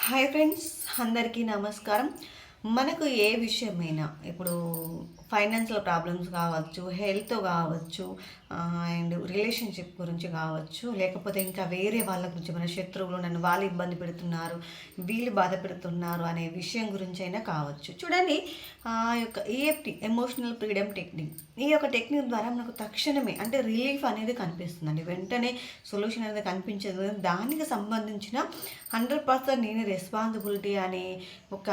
Hi friends అందరికీ నమస్కారం మనకు ఏ విషయమైనా ఇప్పుడు ఫైనాన్షియల్ ప్రాబ్లమ్స్ కావచ్చు హెల్త్ కావచ్చు అండ్ రిలేషన్షిప్ గురించి కావచ్చు లేకపోతే ఇంకా వేరే వాళ్ళ గురించి మన శత్రువులు నన్ను వాళ్ళు ఇబ్బంది పెడుతున్నారు వీళ్ళు బాధ పెడుతున్నారు అనే విషయం గురించి అయినా కావచ్చు. చూడండి ఆ యొక్క ఈఎఫ్టీ ఎమోషనల్ ఫ్రీడమ్ టెక్నిక్ ఈ యొక్క టెక్నిక్ ద్వారా మనకు తక్షణమే అంటే రిలీఫ్ అనేది కనిపిస్తుందండి. వెంటనే సొల్యూషన్ అనేది కనిపించదు. దానికి సంబంధించిన హండ్రెడ్ పర్సెంట్ నేను రెస్పాన్సిబిలిటీ అనే ఒక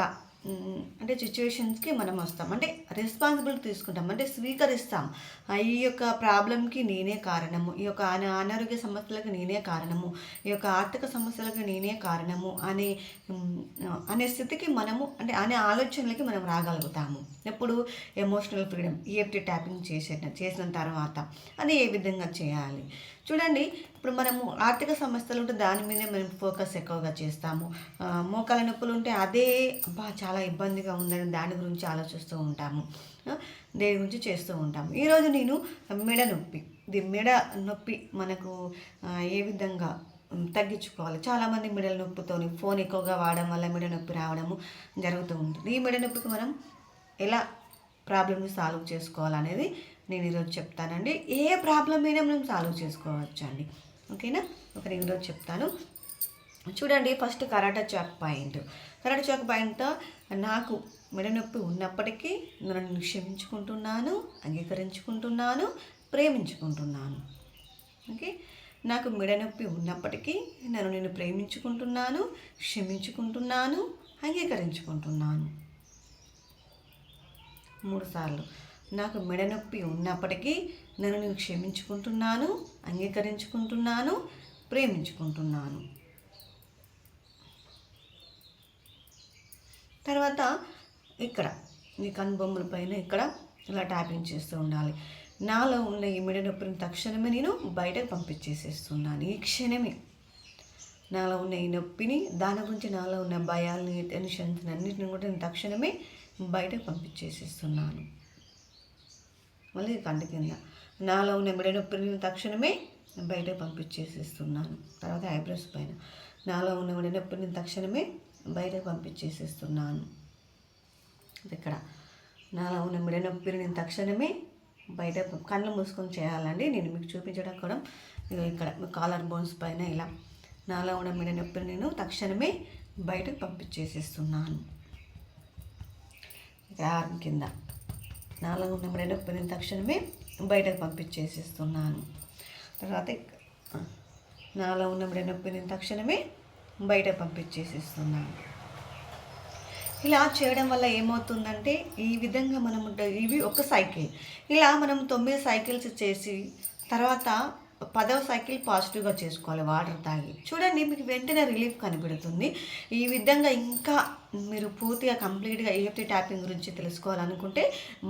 అంటే సిచ్యువేషన్స్కి మనం వస్తాం. అంటే రెస్పాన్సిబిలిటీ తీసుకుంటాం. అంటే స్వీకరిస్తాం. ఈ యొక్క ప్రాబ్లంకి నేనే కారణము. ఈ యొక్క అనారోగ్య సమస్యలకు నేనే కారణము. ఈ యొక్క ఆర్థిక సమస్యలకు నేనే కారణము అనే అనే స్థితికి మనము అంటే అనే ఆలోచనలకి మనం రాగలుగుతాము. ఎప్పుడు? ఎమోషనల్ ఫ్రీడమ్ ఈఎఫ్టీ ట్యాపింగ్ చేసిన చేసిన తర్వాత. అది ఏ విధంగా చేయాలి? చూడండి ఇప్పుడు మనము ఆర్థిక సమస్యలు ఉంటే దాని మీదే మనం ఫోకస్ ఎక్కువగా చేస్తాము. మోకాల నొప్పులు ఉంటే అదే అబ్బా చాలా ఇబ్బందిగా ఉందని దాని గురించి ఆలోచిస్తూ ఉంటాము. దేని గురించి చేస్తూ ఉంటాము. ఈరోజు నేను మెడ నొప్పి. ఇది మెడ నొప్పి మనకు ఏ విధంగా తగ్గించుకోవాలి? చాలామంది మెడల నొప్పితోని ఫోన్ ఎక్కువగా వాడడం వల్ల మెడ నొప్పి రావడము జరుగుతూ ఉంటుంది. ఈ మెడ నొప్పికి మనం ఎలా ప్రాబ్లమ్ని సాల్వ్ చేసుకోవాలనేది నేను ఈరోజు చెప్తానండి. ఏ ప్రాబ్లం అయినా మనం సాల్వ్ చేసుకోవచ్చు అండి ఓకేనా? ఒక రెండు రోజు చెప్తాను. చూడండి first karate chop point. Karate chop point నాకు మెడ నొప్పి ఉన్నప్పటికీ నన్ను క్షమించుకుంటున్నాను అంగీకరించుకుంటున్నాను ప్రేమించుకుంటున్నాను. ఓకే? నాకు మెడ నొప్పి ఉన్నప్పటికీ నన్ను నేను ప్రేమించుకుంటున్నాను క్షమించుకుంటున్నాను అంగీకరించుకుంటున్నాను. మూడు సార్లు. నాకు మెడ నొప్పి ఉన్నప్పటికీ నన్ను నేను క్షమించుకుంటున్నాను అంగీకరించుకుంటున్నాను ప్రేమించుకుంటున్నాను. తర్వాత ఇక్కడ ఈ కనుబొమ్మల పైన ఇక్కడ ఇలా ట్యాపింగ్ చేస్తూ ఉండాలి. నాలో ఉన్న ఈ మెడ నొప్పిని తక్షణమే నేను బయటకు పంపించేసేస్తున్నాను. ఈ క్షణమే నాలో ఉన్న ఈ నొప్పిని దాని గురించి నాలో ఉన్న భయాల్ని టెన్షన్స్ అన్నింటిని కూడా నేను తక్షణమే బయటకు పంపించేసేస్తున్నాను. మళ్ళీ కంటి కింద. నాలో ఉన్న మెడ నొప్పిని నేను తక్షణమే బయటకు పంపించేసేస్తున్నాను. తర్వాత ఐబ్రోస్ పైన. నాలో ఉన్న మెడ నొప్పిని నేను తక్షణమే బయటకు పంపించేసేస్తున్నాను. ఇక్కడ. నాలో ఉన్న మెడ నొప్పిని నేను తక్షణమే బయట కళ్ళు మూసుకొని చేయాలండి. నేను మీకు చూపించడం కూడా ఇక్కడ కాలర్ బోన్స్ పైన ఇలా. నాలో ఉన్న మెడ నొప్పిని నేను తక్షణమే బయటకు పంపించేసేస్తున్నాను. ఇక్కడ ఆర్మ్ కింద. నాలుగు ఉన్న పోయిన తక్షణమే బయటకు పంపించేసేస్తున్నాను. తర్వాత నాలుగు నాలో ఉన్న మెడ నేను తక్షణమే బయట పంపించేసేస్తున్నాను. ఇలా చేయడం వల్ల ఏమవుతుందంటే ఈ విధంగా మనం ఇవి ఒక సైకిల్. ఇలా మనం తొమ్మిది సైకిల్స్ చేసి తర్వాత పదవ సైకిల్ పాజిటివ్గా చేసుకోవాలి వాటర్ తాగి. చూడండి మీకు వెంటనే రిలీఫ్ కనిపెడుతుంది. ఈ విధంగా ఇంకా మీరు పూర్తిగా కంప్లీట్గా ఈఎఫ్టీ ట్యాపింగ్ గురించి తెలుసుకోవాలనుకుంటే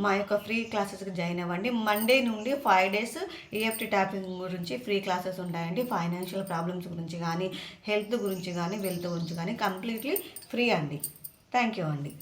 మా యొక్క ఫ్రీ క్లాసెస్కి జాయిన్ అవ్వండి. మండే నుండి ఫైవ్ డేస్ ఈఎఫ్టీ ట్యాపింగ్ గురించి ఫ్రీ క్లాసెస్ ఉంటాయండి. ఫైనాన్షియల్ ప్రాబ్లమ్స్ గురించి కానీ హెల్త్ గురించి కానీ వెల్త్ గురించి కానీ కంప్లీట్లీ ఫ్రీ అండి. థ్యాంక్ యూ అండి.